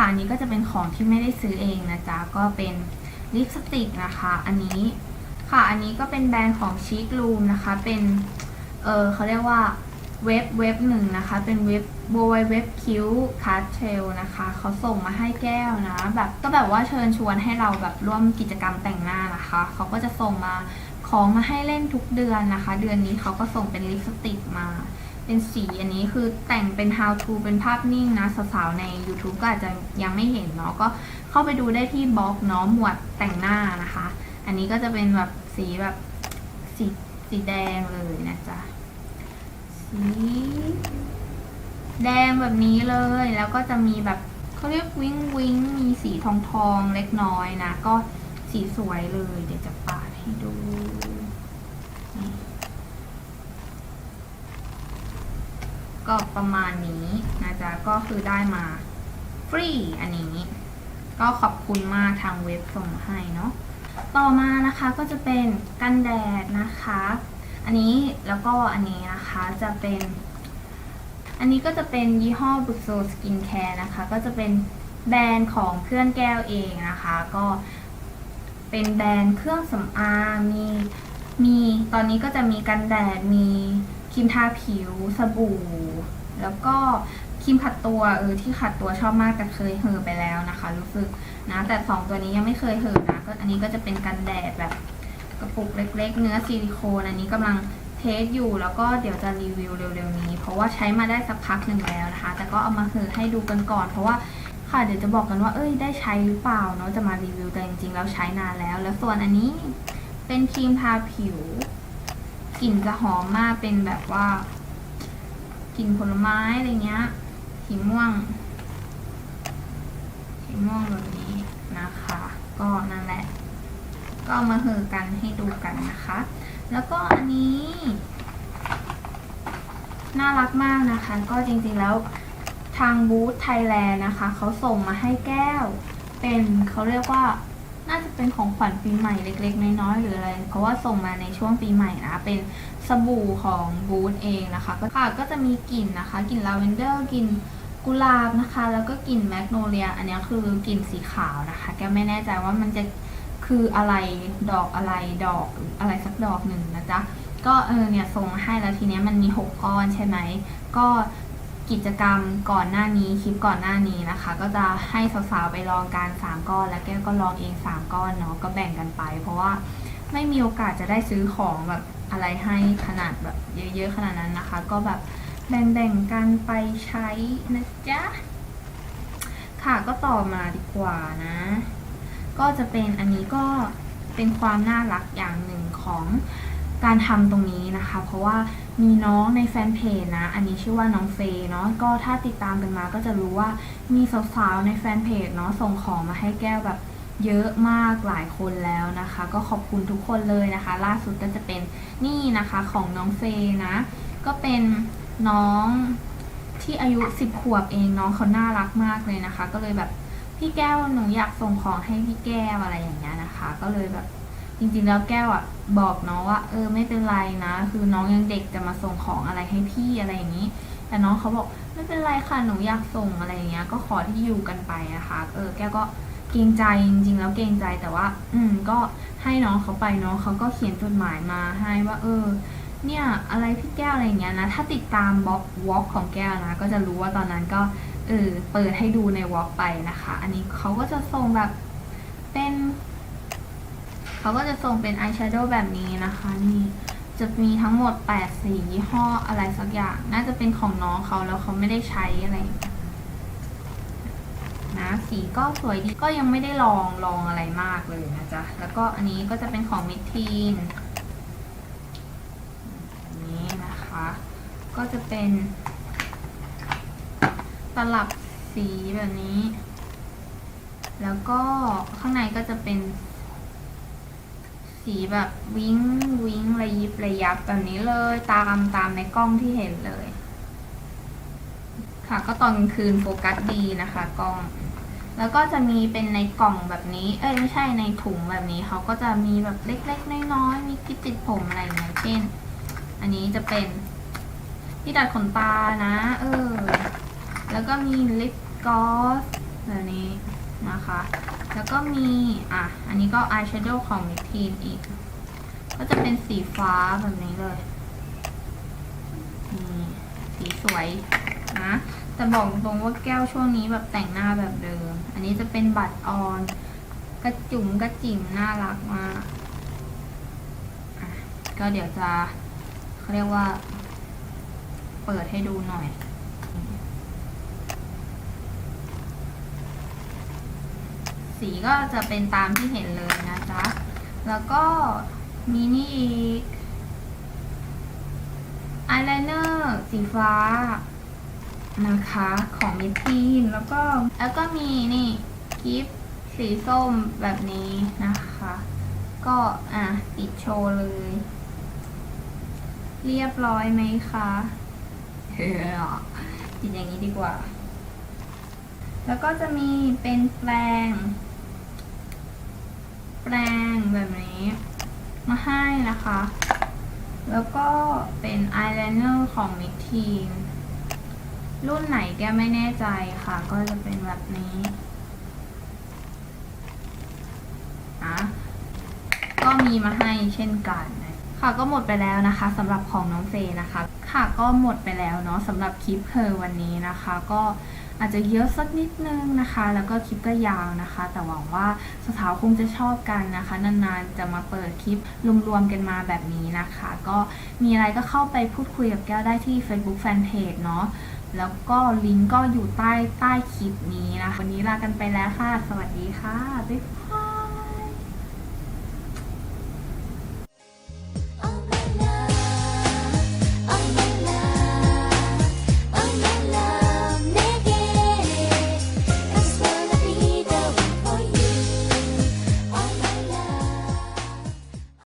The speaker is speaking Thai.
ค่ะอันนี้ก็จะเป็นของที่ไม่ได้ซื้อเองนะจ๊ะ ก็เป็นลิปสติกนะคะ อันนี้ค่ะ อันนี้ก็เป็นแบรนด์ของ Chic Room นะคะ เป็น เออเขาเรียกว่าเว็บเว็บหนึ่งนะคะ เป็นเว็บ w w w q c a r t e l นะคะ เขาส่งมาให้แก้วนะ แบบก็แบบว่าเชิญชวนให้เราแบบร่วมกิจกรรมแต่งหน้านะคะ เขาก็จะส่งมาของมาให้เล่นทุกเดือนนะคะ เดือนนี้เขาก็ส่งเป็นลิปสติกมา เป็นสีอันนี้คือแต่งเป็น how to เป็นภาพนิ่งนะสาวๆใน YouTube ก็อาจจะยังไม่เห็นเนาะก็เข้าไปดูได้ที่บล็อกเนาะหมวดแต่งหน้านะคะ อันนี้ก็จะเป็นแบบสีแบบสีสีแดงเลยนะจ๊ะสีแดงแบบนี้เลย แล้วก็จะมีแบบเขาเรียกวิงวิงมีสีทองทองเล็กน้อยนะ ก็สีสวยเลย เดี๋ยวจะปาดให้ดูนี่ ก็ประมาณนี้นะจ๊ะก็คือได้มาฟรีอันนี้ ก็ขอบคุณมากทางเว็บส่งมาให้เนาะต่อมานะคะก็จะเป็นกันแดดนะคะ อันนี้แล้วก็อันนี้นะคะจะเป็น อันนี้ก็จะเป็นยี่ห้อบุโซสกินแคร์นะคะ ก็จะเป็นแบรนด์ของเพื่อนแก้วเองนะคะ ก็เป็นแบรนด์เครื่องสำอางมีมีตอนนี้ก็จะมีกันแดดมี รีมทาผิว สบู่ แล้วก็ครีมขัดตัวเออที่ขัดตัวชอบมากแต่เคยเหอไปแล้วนะคะ รู้สึกนะแต่สองตัวนี้ยังไม่เคยเหอนะก็อันนี้ก็จะเป็นกันแดดแบบกระปุกเล็ก ๆ เนื้อซิลิโคนอันนี้กำลังเทสอยู่แล้วก็เดี๋ยวจะรีวิวเร็วๆนี้ เพราะว่าใช้มาได้สักพักหนึ่งแล้วนะคะ แต่ก็เอามาคือให้ดูกันก่อน เพราะว่าค่ะเดี๋ยวจะบอกกันว่าเอ้ยได้ใช้หรือเปล่าเนาะจะมารีวิวแต่จริงๆแล้วใช้นานแล้ว แล้วส่วนอันนี้เป็นครีมทาผิว กลิ่นจะหอมมากเป็นแบบว่ากลิ่นผลไม้อะไรเงี้ยสีม่วงสีม่วงแบบนี้นะคะ ก็นั่นแหละ ก็มาเหอกันให้ดูกันนะคะ แล้วก็อันนี้น่ารักมากนะคะ ก็จริงๆแล้วทางบูธไทยแลนด์นะคะ เขาส่งมาให้แก้ว เป็นเขาเรียกว่า น่าจะเป็นของขวัญปีใหม่เล็กๆ น้อยๆหรืออะไร เพราะว่าส่งมาในช่วงปีใหม่นะ เป็นสบู่ของบูธเองนะคะก็ค่ะก็จะมีกลิ่นนะคะกลิ่นลาเวนเดอร์กลิ่นกุหลาบนะคะ แล้วก็กลิ่นแมกโนเลีย อันนี้คือกลิ่นสีขาวนะคะแกไม่แน่ใจว่ามันจะคืออะไรดอกอะไรดอกอะไรสักดอกหนึ่งนะจ๊ะก็เออเนี่ยส่งมาให้แล้วทีเนี้ยมันมี 6 ก้อนใช่ไหมก็ กิจกรรมก่อนหน้านี้คลิปก่อนหน้านี้นะคะ ก็จะให้สาวๆไปลองการ 3 ก้อน แล้วแก้วก็ลองเอง 3 ก้อนเนาะก็แบ่งกันไป เพราะว่าไม่มีโอกาสจะได้ซื้อของแบบอะไรให้ขนาดแบบเยอะๆขนาดนั้นนะคะ ก็แบบแบ่งๆกันไปใช้นะจ๊ะค่ะก็ต่อมาดีกว่านะ ก็จะเป็นอันนี้ก็เป็นความน่ารักอย่างหนึ่งของ การทำตรงนี้นะคะ เพราะว่ามีน้องในแฟนเพจนะ อันนี้ชื่อว่าน้องเฟย์เนาะก็ถ้าติดตามกันมาก็จะรู้ว่ามีสาวๆในแฟนเพจเนาะส่งของมาให้แก้วแบบเยอะมากหลายคนแล้วนะคะ ก็ขอบคุณทุกคนเลยนะคะ ล่าสุดก็จะเป็นนี่นะคะของน้องเฟย์นะ ก็เป็นน้องที่อายุ 10 ขวบเองน้องเขาน่ารักมากเลยนะคะ ก็เลยแบบพี่แก้วหนูอยากส่งของให้พี่แก้วอะไรอย่างเงี้ยนะคะ ก็เลยแบบ จริงๆแล้วแก้วอะบอกน้องว่าเออไม่เป็นไรนะ คือน้องยังเด็กจะมาส่งของอะไรให้พี่อะไรอย่างนี้ แต่น้องเขาบอกไม่เป็นไรค่ะหนูอยากส่งอะไรอย่างเงี้ย ก็ขอที่อยู่กันไปนะคะเออแก้วก็เกรงใจจริงๆแล้วเกรงใจแต่ว่า อืมก็ให้น้องเขาไปเนาะเขาก็เขียนจดหมายมาให้ว่า เออ เนี่ยอะไรพี่แก้วอะไรอย่างเงี้ยนะ ถ้าติดตามบล็อกวอล์กของแก้วนะ ก็จะรู้ว่าตอนนั้นก็เออเปิดให้ดูในวอล์กไปนะคะ อันนี้เขาก็จะส่งแบบ เขาก็จะส่งเป็นอายแชโดว์แบบนี้นะคะนี่จะมีทั้งหมด 8 สียี่ห้ออะไรสักอย่าง น่าจะเป็นของน้องเขาแล้วเขาไม่ได้ใช้อะไรนะสีก็สวยดีก็ยังไม่ได้ลองลองอะไรมากเลยนะจ๊ะ แล้วก็อันนี้ก็จะเป็นของมิทีนนี้นะคะ ก็จะเป็นตลับสีแบบนี้ แล้วก็ข้างในก็จะเป็น สีแบบวิ้งวิ้งระยิบระยับแบบนี้เลยตามตามในกล้องที่เห็นเลย ค่ะ ก็ตอนกลางคืนโฟกัสดีนะคะกล้อง แล้วก็จะมีเป็นในกล่องแบบนี้ เอ้ยไม่ใช่ในถุงแบบนี้เขาก็จะมีแบบเล็กๆน้อยๆมีกิ๊บติดผมอะไรอย่างเงี้ยเช่น อันนี้จะเป็นที่ดัดขนตานะ เออ แล้วก็มีลิปกลอสแบบนี้นะคะ แล้วก็มีอะ อันนี้ก็อายแชโดว์ของมิทีนอีก ก็จะเป็นสีฟ้าแบบนี้เลยนี่สีสวยนะแต่บอกตรงว่าแก้วช่วงนี้แบบแต่งหน้าแบบเดิม อันนี้จะเป็นบัตรออน กระจุ๋มกระจิ๋มน่ารักมากก็เดี๋ยวจะเขาเรียกว่า เปิดให้ดูหน่อย สีก็จะเป็นตามที่เห็นเลยนะจ๊ะ แล้วก็มีนี่อีกอายไลเนอร์สีฟ้านะคะของมิทีนแล้วก็แล้วก็มีนี่กิฟสีส้มแบบนี้นะคะ ก็อะติดโชว์เลย เรียบร้อยไหมคะเฮ้อติดอย่างนี้ดีกว่า แล้วก็จะมีเป็นแปลง แปลงแบบนี้มาให้นะคะ แล้วก็เป็นอายไลเนอร์ของมิทีนรุ่นไหนแกไม่แน่ใจค่ะ ก็จะเป็นแบบนี้อะก็มีมาให้เช่นกันค่ะก็หมดไปแล้วนะคะสำหรับของน้องเฟยนะคะ ค่ะก็หมดไปแล้วเนาะสำหรับคลิปเพอวันนี้นะคะ ก็อาจจะเยอะสักนิดนึงนะคะ แล้วก็คลิปก็ยาวนะคะ แต่หวังว่าสาวๆคงจะชอบกันนะคะ นานๆจะมาเปิดคลิปรวมๆกันมาแบบนี้นะคะ ก็มีอะไรก็เข้าไปพูดคุยกับแก้วได้ที่ Facebook Fanpage เนาะแล้วก็ลิงก์ก็อยู่ใต้ใต้คลิปนี้นะคะวันนี้ลากันไปแล้วค่ะ สวัสดีค่ะบ๊ายบาย